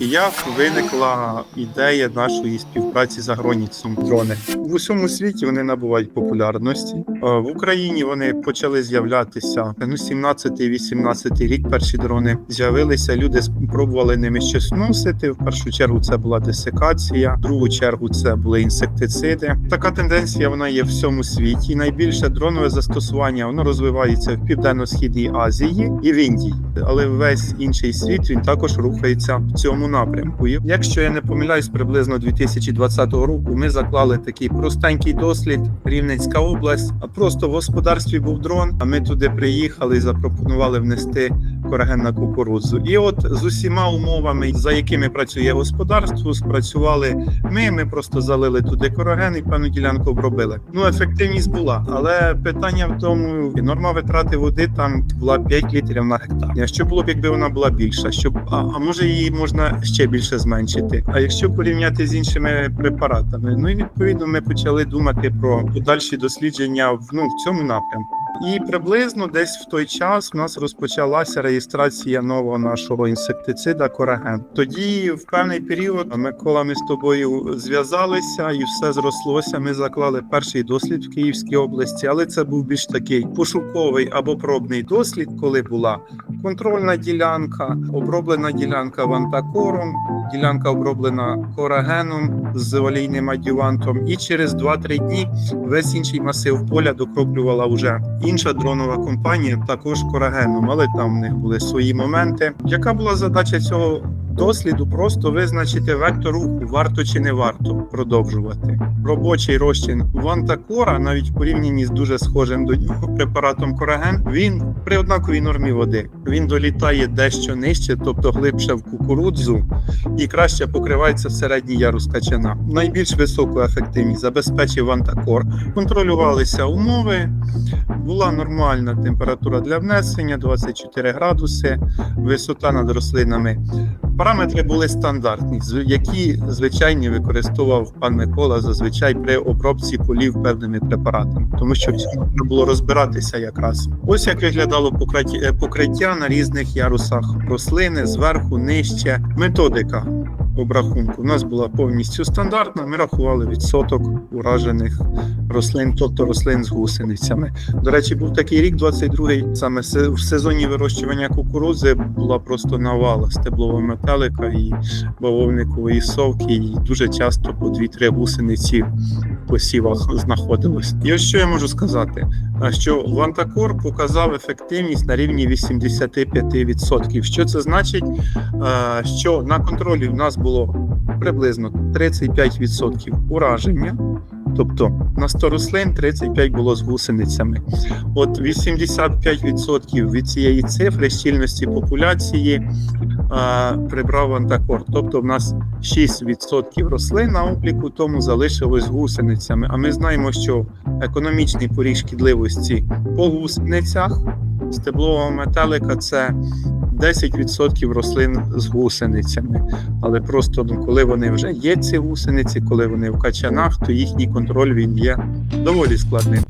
Як виникла ідея нашої співпраці з Агроніцом дрони? В усьому світі вони набувають популярності. Е, В Україні вони почали з'являтися ну 17-18 рік. Перші дрони з'явилися. Люди спробували ними щось носити. В першу чергу це була десикація, в другу чергу це були інсектициди. Така тенденція вона є в всьому світі. Найбільше дронове застосування воно розвивається в південно-східній Азії і в Індії, але весь інший світ він також рухається в цьому напрямку. І Якщо я не помиляюсь, приблизно 2020 року ми заклали такий простенький дослід Рівненська область. А просто в господарстві був дрон. А ми туди приїхали і запропонували внести кораген на кукурудзу. І от з усіма умовами, за якими працює господарство, спрацювали ми. Ми просто залили туди кораген і певну ділянку обробили. Ну ефективність була, але питання в тому, норма витрати води там була 5 літрів на гектар. Що було б, якби вона була більша? Щоб а, а може її можна ще більше зменшити? А якщо порівняти з іншими препаратами, ну і відповідно ми почали думати про подальші дослідження в ну в цьому напрямку. І приблизно десь в той час у нас розпочалася реєстрація нового нашого інсектицида Кораген. Тоді, в певний період, Микола, ми з тобою зв'язалися і все зрослося. Ми заклали перший дослід в Київській області, але це був більш такий пошуковий або пробний дослід, коли була контрольна ділянка, оброблена ділянка вантакором, ділянка оброблена корагеном з олійним адювантом. І через 2-3 дні весь інший масив поля докроплювала вже інша дронова компанія, також корагеном, але там в них були свої моменти. Яка була задача цього? Досліду просто визначити вектор руху, варто чи не варто продовжувати. Робочий розчин вантакора, навіть в порівнянні з дуже схожим до нього препаратом кораген, він при однаковій нормі води він долітає дещо нижче, тобто глибше в кукурудзу, і краще покривається середній ярус качана. Найбільш високу ефективність забезпечив вантакор. Контролювалися умови, була нормальна температура для внесення 24 градуси, висота над рослинами. Параметри були стандартні, які звичайні використовував пан Микола зазвичай при обробці полів певними препаратами, тому що можна було розбиратися якраз. Ось як виглядало е, покриття на різних ярусах рослини зверху, нижче. Методика обрахунку у нас була повністю стандартна. Ми рахували відсоток уражених рослин, тобто рослин з гусеницями. До речі, був такий рік, 22-й, саме в сезоні вирощування кукурудзи була просто навала стеблового метелика і бавовникової совки, і дуже часто по 2-3 гусениці в посівах знаходилось. І ось що я можу сказати, що Вантакор показав ефективність на рівні 85%. Що це значить? Що на контролі в нас було приблизно 35% ураження. Тобто на 100 рослин 35 було з гусеницями. От 85% від цієї цифри щільності популяції а, прибрав антакор. Тобто в нас 6% рослин на обліку, тому залишилось гусеницями. А ми знаємо, що економічний поріг шкідливості по гусеницях стеблового метелика це 10% рослин з гусеницями. Але просто ну, коли вони вже є ці гусениці, коли вони в качанах, то їхній контроль він є доволі складним.